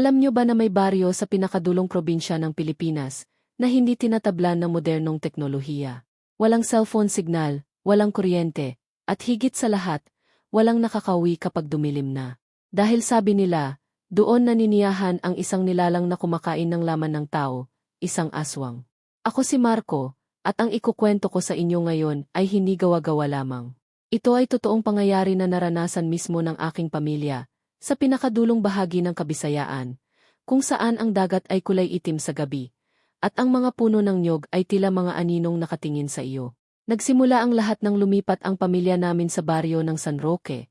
Alam nyo ba na may baryo sa pinakadulong probinsya ng Pilipinas na hindi tinatablan ng modernong teknolohiya? Walang cellphone signal, walang kuryente, at higit sa lahat, walang nakakawi kapag dumilim na. Dahil sabi nila, doon naniniyahan ang isang nilalang na kumakain ng laman ng tao, isang aswang. Ako si Marco, at ang ikukwento ko sa inyo ngayon ay hindi gawa-gawa lamang. Ito ay totoong pangyayari na naranasan mismo ng aking pamilya, sa pinakadulong bahagi ng kabisayaan, kung saan ang dagat ay kulay itim sa gabi, at ang mga puno ng nyog ay tila mga aninong nakatingin sa iyo. Nagsimula ang lahat ng lumipat ang pamilya namin sa baryo ng San Roque.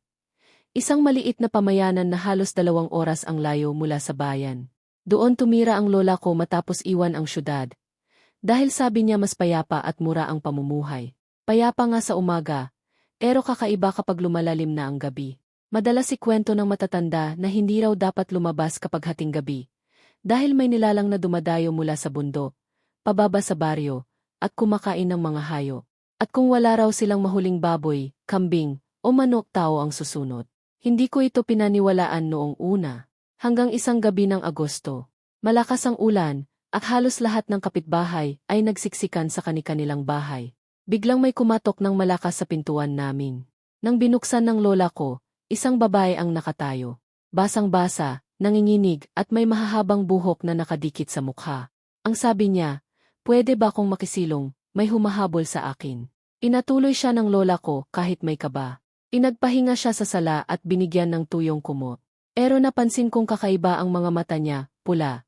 Isang maliit na pamayanan na halos dalawang oras ang layo mula sa bayan. Doon tumira ang lola ko matapos iwan ang syudad. Dahil sabi niya mas payapa at mura ang pamumuhay. Payapa nga sa umaga, pero kakaiba kapag lumalalim na ang gabi. Madalas ikwento ng matatanda na hindi raw dapat lumabas kapag hating gabi. Dahil may nilalang na dumadayo mula sa bundo, pababa sa baryo, at kumakain ng mga hayo. At kung wala raw silang mahuling baboy, kambing, o manok tao ang susunod. Hindi ko ito pinaniwalaan noong una. Hanggang isang gabi ng Agosto. Malakas ang ulan, at halos lahat ng kapitbahay ay nagsiksikan sa kani-kanilang bahay. Biglang may kumatok ng malakas sa pintuan namin. Nang binuksan ng lola ko, Isang babae ang nakatayo. Basang-basa, nanginginig at may mahahabang buhok na nakadikit sa mukha. Ang sabi niya, pwede ba akong makisilong, may humahabol sa akin. Inatuloy siya ng lola ko kahit may kaba. Inagpahinga siya sa sala at binigyan ng tuyong kumot. Pero napansin kong kakaiba ang mga mata niya, pula.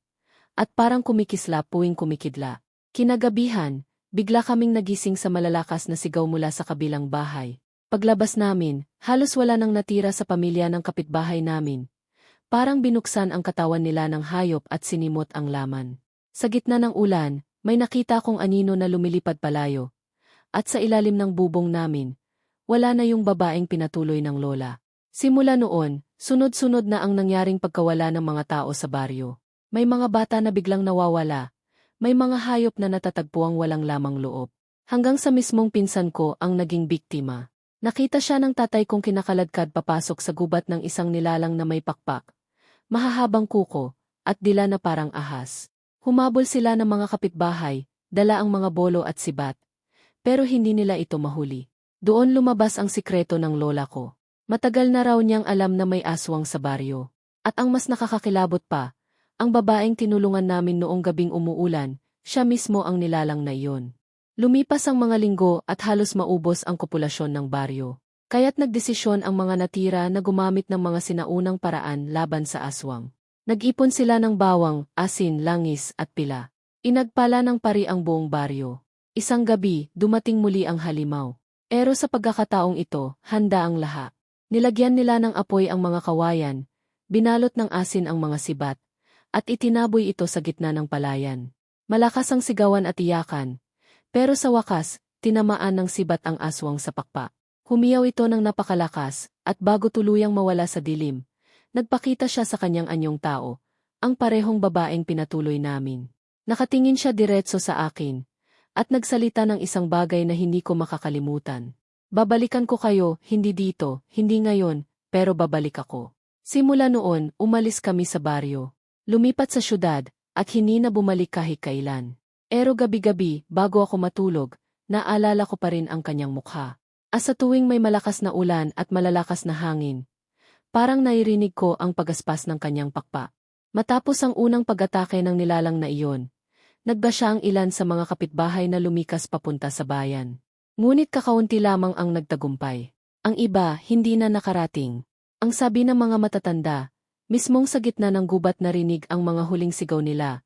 At parang kumikisla puwing kumikidla. Kinagabihan, bigla kaming nagising sa malalakas na sigaw mula sa kabilang bahay. Paglabas namin, halos wala nang natira sa pamilya ng kapitbahay namin. Parang binuksan ang katawan nila ng hayop at sinimot ang laman. Sa gitna ng ulan, may nakita kong anino na lumilipad palayo. At sa ilalim ng bubong namin, wala na yung babaeng pinatuloy ng lola. Simula noon, sunod-sunod na ang nangyaring pagkawala ng mga tao sa baryo. May mga bata na biglang nawawala. May mga hayop na natatagpuang walang lamang loob. Hanggang sa mismong pinsan ko ang naging biktima. Nakita siya ng tatay kong kinakaladkad papasok sa gubat ng isang nilalang na may pakpak, mahahabang kuko, at dila na parang ahas. Humabol sila ng mga kapitbahay, dala ang mga bolo at sibat. Pero hindi nila ito mahuli. Doon lumabas ang sikreto ng lola ko. Matagal na raw niyang alam na may aswang sa baryo. At ang mas nakakakilabot pa, ang babaeng tinulungan namin noong gabing umuulan, siya mismo ang nilalang na iyon. Lumipas ang mga linggo at halos maubos ang kopulasyon ng baryo. Kaya't nagdesisyon ang mga natira na gumamit ng mga sinaunang paraan laban sa aswang. Nag-ipon sila ng bawang, asin, langis at pila. Inagpala ng pari ang buong baryo. Isang gabi, dumating muli ang halimaw. Pero sa pagkakataong ito, handa ang laha. Nilagyan nila ng apoy ang mga kawayan, binalot ng asin ang mga sibat, at itinaboy ito sa gitna ng palayan. Malakas ang sigawan at iyakan, pero sa wakas, tinamaan ng sibat ang aswang sa pakpa. Humiyaw ito ng napakalakas, at bago tuluyang mawala sa dilim, nagpakita siya sa kanyang anyong tao, ang parehong babaeng pinatuloy namin. Nakatingin siya diretso sa akin, at nagsalita ng isang bagay na hindi ko makakalimutan. Babalikan ko kayo, hindi dito, hindi ngayon, pero babalik ako. Simula noon, umalis kami sa baryo. Lumipat sa syudad, at hindi na bumalik kahit kailan. Pero gabi-gabi, bago ako matulog, naalala ko pa rin ang kanyang mukha. As sa tuwing may malakas na ulan at malalakas na hangin, parang nairinig ko ang pagaspas ng kanyang pakpa. Matapos ang unang pag-atake ng nilalang na iyon, nagba siya ang ilan sa mga kapitbahay na lumikas papunta sa bayan. Ngunit kakaunti lamang ang nagtagumpay. Ang iba, hindi na nakarating. Ang sabi ng mga matatanda, mismong sa gitna ng gubat narinig ang mga huling sigaw nila,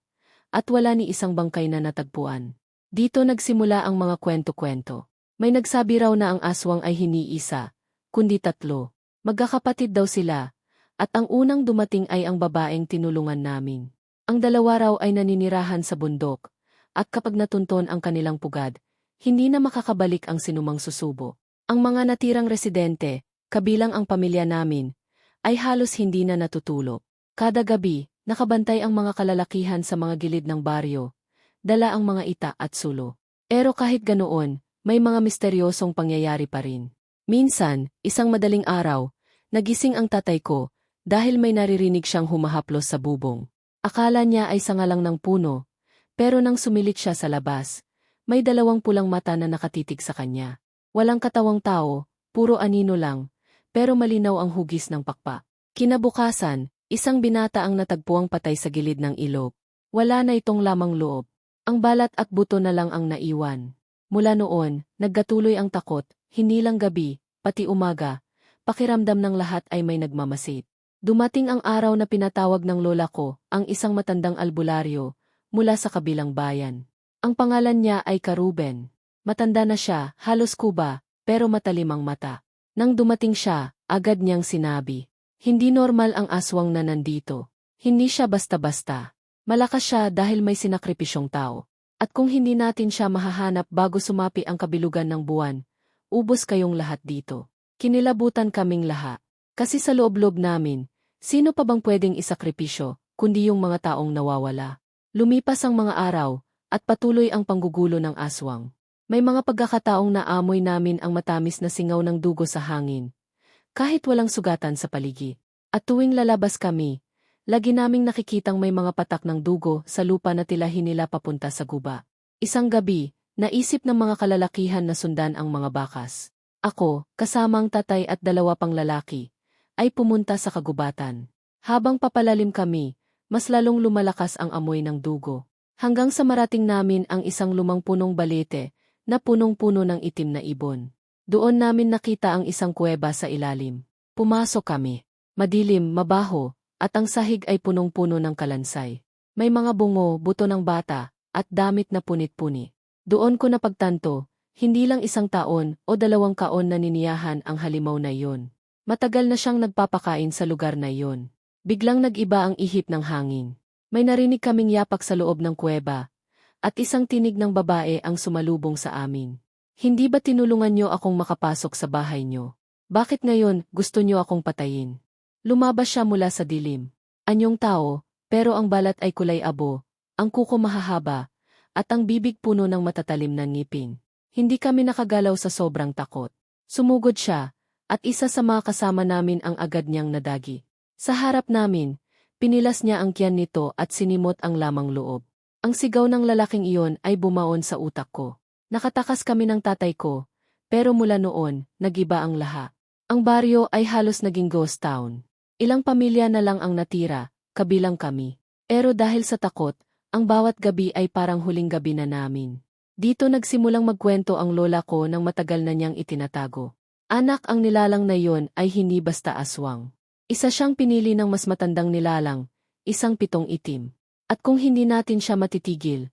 at wala ni isang bangkay na natagpuan. Dito nagsimula ang mga kwento-kwento. May nagsabi raw na ang aswang ay hindi isa, kundi tatlo. Magkakapatid daw sila, at ang unang dumating ay ang babaeng tinulungan namin. Ang dalawa raw ay naninirahan sa bundok, at kapag natunton ang kanilang pugad, hindi na makakabalik ang sinumang susubo. Ang mga natirang residente, kabilang ang pamilya namin, ay halos hindi na natutulog. Kada gabi, Nakabantay ang mga kalalakihan sa mga gilid ng baryo, dala ang mga ita at sulo. Pero kahit ganoon, may mga misteryosong pangyayari pa rin. Minsan, isang madaling araw, nagising ang tatay ko, dahil may naririnig siyang humahaplos sa bubong. Akala niya ay sangalang ng puno, pero nang sumilit siya sa labas, may dalawang pulang mata na nakatitig sa kanya. Walang katawang tao, puro anino lang, pero malinaw ang hugis ng pakpak. Kinabukasan, isang binata ang natagpuang patay sa gilid ng ilog. Wala na itong lamang loob. Ang balat at buto na lang ang naiwan. Mula noon, nagkatuloy ang takot, hindi lang gabi, pati umaga, pakiramdam ng lahat ay may nagmamasid. Dumating ang araw na pinatawag ng lola ko, ang isang matandang albularyo, mula sa kabilang bayan. Ang pangalan niya ay Karuben. Matanda na siya, halos kuba, pero matalim ang mata. Nang dumating siya, agad niyang sinabi, hindi normal ang aswang na nandito. Hindi siya basta-basta. Malakas siya dahil may sinakripisyong tao. At kung hindi natin siya mahahanap bago sumapi ang kabilugan ng buwan, ubos kayong lahat dito. Kinilabutan kaming lahat. Kasi sa loob-loob namin, sino pa bang pwedeng isakripisyo, kundi yung mga taong nawawala. Lumipas ang mga araw, at patuloy ang panggugulo ng aswang. May mga pagkakataong naamoy namin ang matamis na singaw ng dugo sa hangin, kahit walang sugatan sa paligid. At tuwing lalabas kami, lagi naming nakikitang may mga patak ng dugo sa lupa na tilahin nila papunta sa guba. Isang gabi, naisip ng mga kalalakihan na sundan ang mga bakas. Ako, kasamang tatay at dalawa pang lalaki, ay pumunta sa kagubatan. Habang papalalim kami, mas lalong lumalakas ang amoy ng dugo. Hanggang sa marating namin ang isang lumang punong balete na punong-puno ng itim na ibon. Doon namin nakita ang isang kuweba sa ilalim. Pumasok kami. Madilim, mabaho, at ang sahig ay punong-puno ng kalansay. May mga bungo, buto ng bata, at damit na punit-puni. Doon ko napagtanto, hindi lang isang taon o dalawang kaon na niniyahan ang halimaw na iyon. Matagal na siyang nagpapakain sa lugar na iyon. Biglang nag-iba ang ihip ng hangin. May narinig kaming yapak sa loob ng kuweba, at isang tinig ng babae ang sumalubong sa amin. Hindi ba tinulungan niyo akong makapasok sa bahay niyo? Bakit ngayon gusto niyo akong patayin? Lumabas siya mula sa dilim. Anyong tao, pero ang balat ay kulay abo, ang kuko mahahaba, at ang bibig puno ng matatalim na ngipin. Hindi kami nakagalaw sa sobrang takot. Sumugod siya, at isa sa mga kasama namin ang agad niyang nadagi. Sa harap namin, pinilas niya ang tiyan nito at sinimot ang lamang loob. Ang sigaw ng lalaking iyon ay bumaon sa utak ko. Nakatakas kami ng tatay ko, pero mula noon, nagiba ang laha. Ang baryo ay halos naging ghost town. Ilang pamilya na lang ang natira, kabilang kami. Pero dahil sa takot, ang bawat gabi ay parang huling gabi na namin. Dito nagsimulang magkwento ang lola ko ng matagal na niyang itinatago. Anak ang nilalang na yon ay hindi basta aswang. Isa siyang pinili ng mas matandang nilalang, isang pitong itim. At kung hindi natin siya matitigil,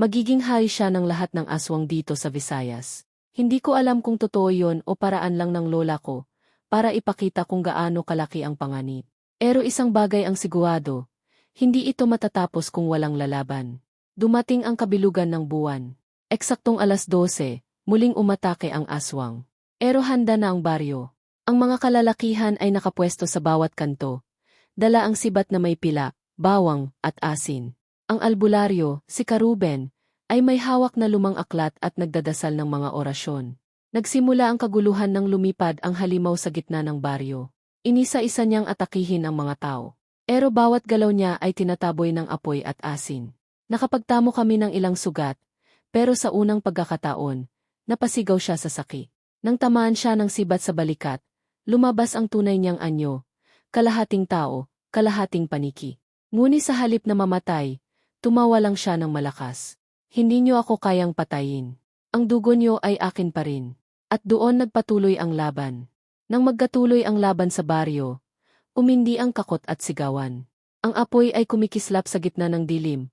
Magiging hari siya ng lahat ng aswang dito sa Visayas. Hindi ko alam kung totoo yon o paraan lang ng lola ko, para ipakita kung gaano kalaki ang panganib. Pero isang bagay ang sigurado, hindi ito matatapos kung walang lalaban. Dumating ang kabilugan ng buwan. Eksaktong alas 12, muling umatake ang aswang. Pero handa na ang baryo. Ang mga kalalakihan ay nakapwesto sa bawat kanto. Dala ang sibat na may pila, bawang, at asin. Ang albularyo, si Karuben, ay may hawak na lumang aklat at nagdadasal ng mga orasyon. Nagsimula ang kaguluhan ng lumipad ang halimaw sa gitna ng baryo. Inisa-isa niyang atakihin ang mga tao. Pero bawat galaw niya ay tinataboy ng apoy at asin. Nakapagtamo kami ng ilang sugat, pero sa unang pagkakataon, napasigaw siya sa saki. Nang tamaan siya ng sibat sa balikat, lumabas ang tunay niyang anyo, kalahating tao, kalahating paniki. Ngunit sa halip na mamatay, Tumawa lang siya ng malakas. Hindi niyo ako kayang patayin. Ang dugo niyo ay akin pa rin. At doon nagpatuloy ang laban. Nang magkatuloy ang laban sa baryo, umindi ang kakot at sigawan. Ang apoy ay kumikislap sa gitna ng dilim,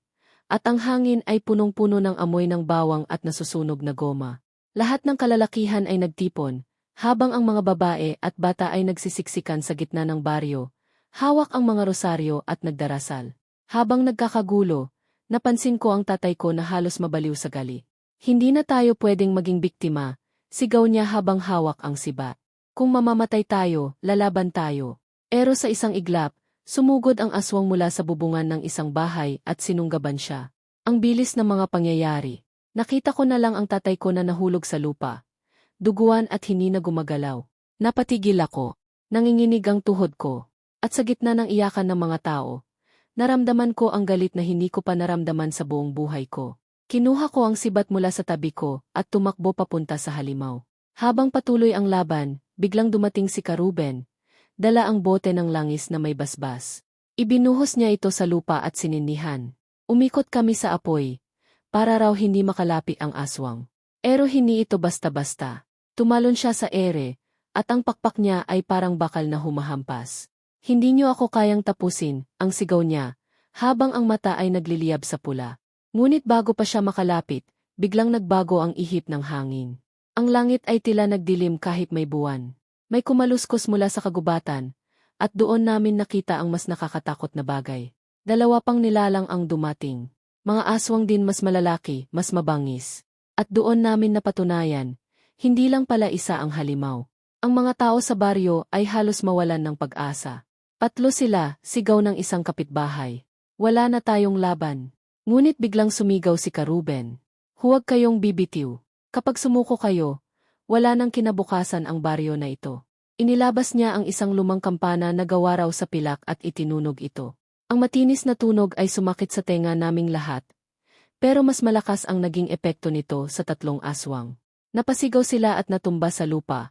at ang hangin ay punong-puno ng amoy ng bawang at nasusunog na goma. Lahat ng kalalakihan ay nagtipon, habang ang mga babae at bata ay nagsisiksikan sa gitna ng baryo, hawak ang mga rosaryo at nagdarasal. Habang nagkakagulo, Napansin ko ang tatay ko na halos mabaliw sa gali. Hindi na tayo pwedeng maging biktima, sigaw niya habang hawak ang siba. Kung mamamatay tayo, lalaban tayo. Pero sa isang iglap, sumugod ang aswang mula sa bubungan ng isang bahay at sinunggaban siya. Ang bilis ng mga pangyayari. Nakita ko na lang ang tatay ko na nahulog sa lupa. Duguan at hindi na gumagalaw. Napatigil ako. Nanginginig ang tuhod ko. At sa gitna ng iyakan ng mga tao, naramdaman ko ang galit na hindi ko pa naramdaman sa buong buhay ko. Kinuha ko ang sibat mula sa tabi ko at tumakbo papunta sa halimaw. Habang patuloy ang laban, biglang dumating si Karuben. Dala ang bote ng langis na may basbas. Ibinuhos niya ito sa lupa at sinindihan. Umikot kami sa apoy, para raw hindi makalapi ang aswang. Pero hindi ito basta-basta. Tumalon siya sa ere, at ang pakpak niya ay parang bakal na humahampas. Hindi niyo ako kayang tapusin, ang sigaw niya, habang ang mata ay nagliliyab sa pula. Ngunit bago pa siya makalapit, biglang nagbago ang ihip ng hangin. Ang langit ay tila nagdilim kahit may buwan. May kumaluskos mula sa kagubatan, at doon namin nakita ang mas nakakatakot na bagay. Dalawa pang nilalang ang dumating. Mga aswang din mas malalaki, mas mabangis. At doon namin napatunayan, hindi lang pala isa ang halimaw. Ang mga tao sa baryo ay halos mawalan ng pag-asa. Patlo sila, sigaw ng isang kapitbahay. Wala na tayong laban. Ngunit biglang sumigaw si Karuben. Huwag kayong bibitiw. Kapag sumuko kayo, wala nang kinabukasan ang baryo na ito. Inilabas niya ang isang lumang kampana na gawa raw sa pilak at itinunog ito. Ang matinis na tunog ay sumakit sa tenga naming lahat. Pero mas malakas ang naging epekto nito sa tatlong aswang. Napasigaw sila at natumba sa lupa.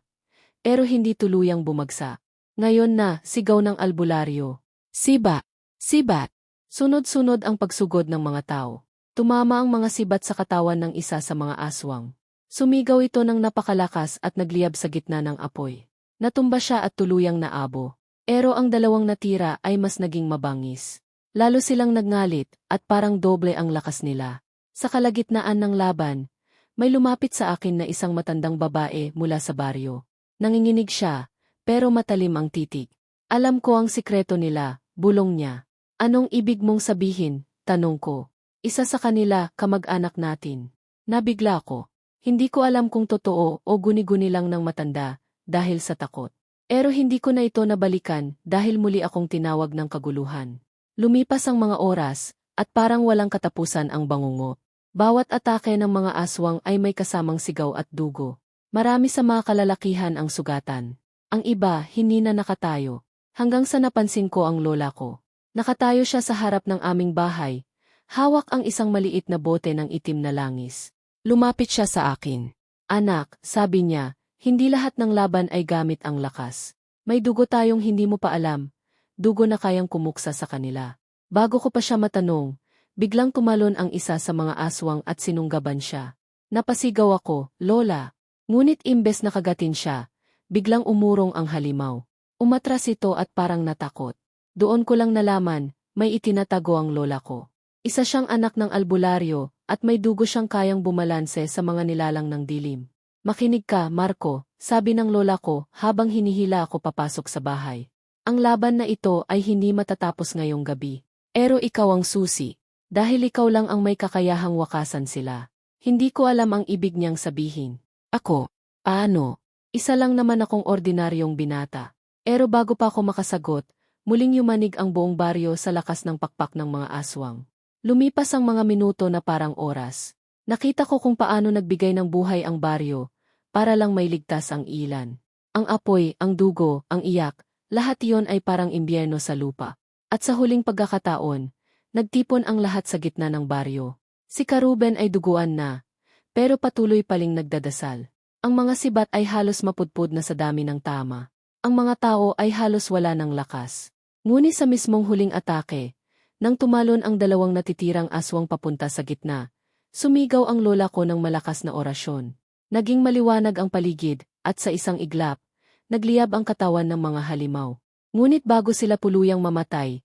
Pero hindi tuluyang bumagsa. Ngayon na, sigaw ng albularyo. Siba! Sibat! Sunod-sunod ang pagsugod ng mga tao. Tumama ang mga sibat sa katawan ng isa sa mga aswang. Sumigaw ito ng napakalakas at nagliyab sa gitna ng apoy. Natumba siya at tuluyang naabo. Pero ang dalawang natira ay mas naging mabangis. Lalo silang nagngalit at parang doble ang lakas nila. Sa kalagitnaan ng laban, may lumapit sa akin na isang matandang babae mula sa baryo. Nanginginig siya, pero matalim ang titig. Alam ko ang sikreto nila, bulong niya. Anong ibig mong sabihin? Tanong ko. Isa sa kanila, kamag-anak natin. Nabigla ko. Hindi ko alam kung totoo o guni-guni lang ng matanda, dahil sa takot. Pero hindi ko na ito nabalikan dahil muli akong tinawag ng kaguluhan. Lumipas ang mga oras, at parang walang katapusan ang bangungo. Bawat atake ng mga aswang ay may kasamang sigaw at dugo. Marami sa mga kalalakihan ang sugatan. Ang iba, hindi na nakatayo. Hanggang sa napansin ko ang lola ko. Nakatayo siya sa harap ng aming bahay. Hawak ang isang maliit na bote ng itim na langis. Lumapit siya sa akin. Anak, sabi niya, hindi lahat ng laban ay gamit ang lakas. May dugo tayong hindi mo pa alam. Dugo na kayang kumuksa sa kanila. Bago ko pa siya matanong, biglang tumalon ang isa sa mga aswang at sinunggaban siya. Napasigaw ako, Lola. Ngunit imbes na kagatin siya, biglang umurong ang halimaw. Umatras ito at parang natakot. Doon ko lang nalaman, may itinatago ang lola ko. Isa siyang anak ng albularyo, at may dugo siyang kayang bumalanse sa mga nilalang ng dilim. Makinig ka, Marco, sabi ng lola ko habang hinihila ako papasok sa bahay. Ang laban na ito ay hindi matatapos ngayong gabi. Pero ikaw ang susi. Dahil ikaw lang ang may kakayahang wakasan sila. Hindi ko alam ang ibig niyang sabihin. Ako, paano? Isa lang naman akong ordinaryong binata. Pero bago pa ako makasagot, Muling yumanig ang buong baryo sa lakas ng pakpak ng mga aswang. Lumipas ang mga minuto na parang oras. Nakita ko kung paano nagbigay ng buhay ang baryo, para lang may ligtas ang ilan. Ang apoy, ang dugo, ang iyak, lahat iyon ay parang imbierno sa lupa. At sa huling pagkakataon, nagtipon ang lahat sa gitna ng baryo. Si Karuben ay duguan na, pero patuloy paling nagdadasal. Ang mga sibat ay halos mapudpud na sa dami ng tama. Ang mga tao ay halos wala ng lakas. Ngunit sa mismong huling atake, nang tumalon ang dalawang natitirang aswang papunta sa gitna, sumigaw ang lola ko ng malakas na orasyon. Naging maliwanag ang paligid, at sa isang iglap, nagliyab ang katawan ng mga halimaw. Ngunit bago sila puluyang mamatay,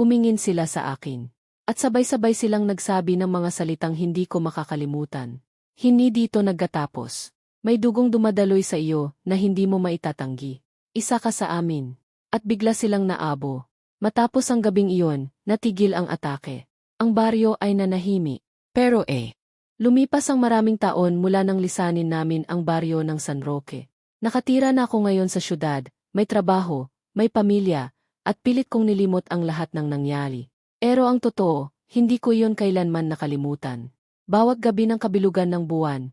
umingin sila sa akin. At sabay-sabay silang nagsabi ng mga salitang hindi ko makakalimutan. Hindi dito naggatapos. May dugong dumadaloy sa iyo na hindi mo maitatanggi. Isa ka sa amin at bigla silang naabo. Matapos ang gabing iyon, natigil ang atake. Ang baryo ay nanahimi. Pero eh, lumipas ang maraming taon mula nang lisanin namin ang baryo ng San Roque. Nakatira na ako ngayon sa syudad, may trabaho, may pamilya, at pilit kong nilimot ang lahat ng nangyari. Pero ang totoo, hindi ko iyon kailanman nakalimutan. Bawat gabi ng kabilugan ng buwan,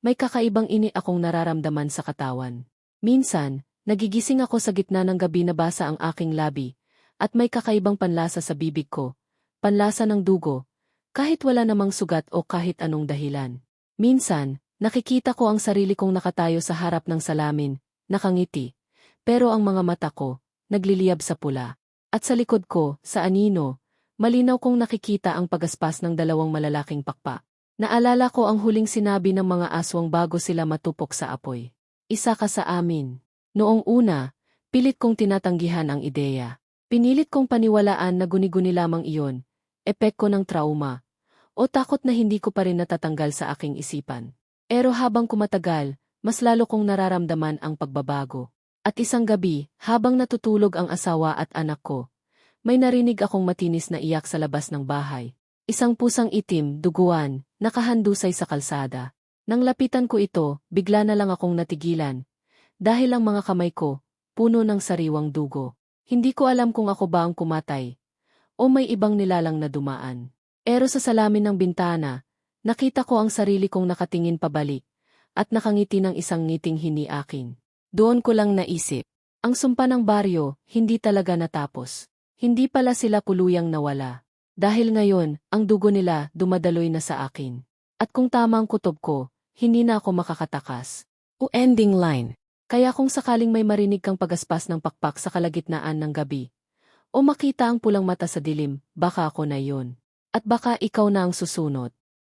may kakaibang ini akong nararamdaman sa katawan. Minsan, Nagigising ako sa gitna ng gabi na basa ang aking labi, At may kakaibang panlasa sa bibig ko. Panlasa ng dugo. Kahit wala namang sugat o kahit anong dahilan. Minsan, nakikita ko ang sarili kong nakatayo sa harap ng salamin, nakangiti. Pero ang mga mata ko, nagliliyab sa pula. At sa likod ko, sa anino, malinaw kong nakikita ang pagaspas ng dalawang malalaking pakpa. Naalala ko ang huling sinabi ng mga aswang bago sila matupok sa apoy. Isa ka sa amin. Noong una, pilit kong tinatanggihan ang ideya. Pinilit kong paniwalaan na guni-guni lamang iyon, epek ko ng trauma, o takot na hindi ko pa rin natatanggal sa aking isipan. Pero habang kumatagal, mas lalo kong nararamdaman ang pagbabago. At isang gabi, habang natutulog ang asawa at anak ko, may narinig akong matinis na iyak sa labas ng bahay. Isang pusang itim, duguan, nakahandusay sa kalsada. Nang lapitan ko ito, bigla na lang akong natigilan. Dahil ang mga kamay ko, puno ng sariwang dugo. Hindi ko alam kung ako ba ang kumatay. O may ibang nilalang na dumaan. Pero sa salamin ng bintana, nakita ko ang sarili kong nakatingin pabalik. At nakangiti ng isang ngiting hini akin. Doon ko lang naisip. Ang sumpa ng baryo, hindi talaga natapos. Hindi pala sila puluyang nawala. Dahil ngayon, ang dugo nila dumadaloy na sa akin. At kung tama ang kutob ko, hindi na ako makakatakas. O ending line. Kaya kung sakaling may marinig kang pagaspas ng pakpak sa kalagitnaan ng gabi, o makita ang pulang mata sa dilim, baka ako na yon. At baka ikaw na ang susunod.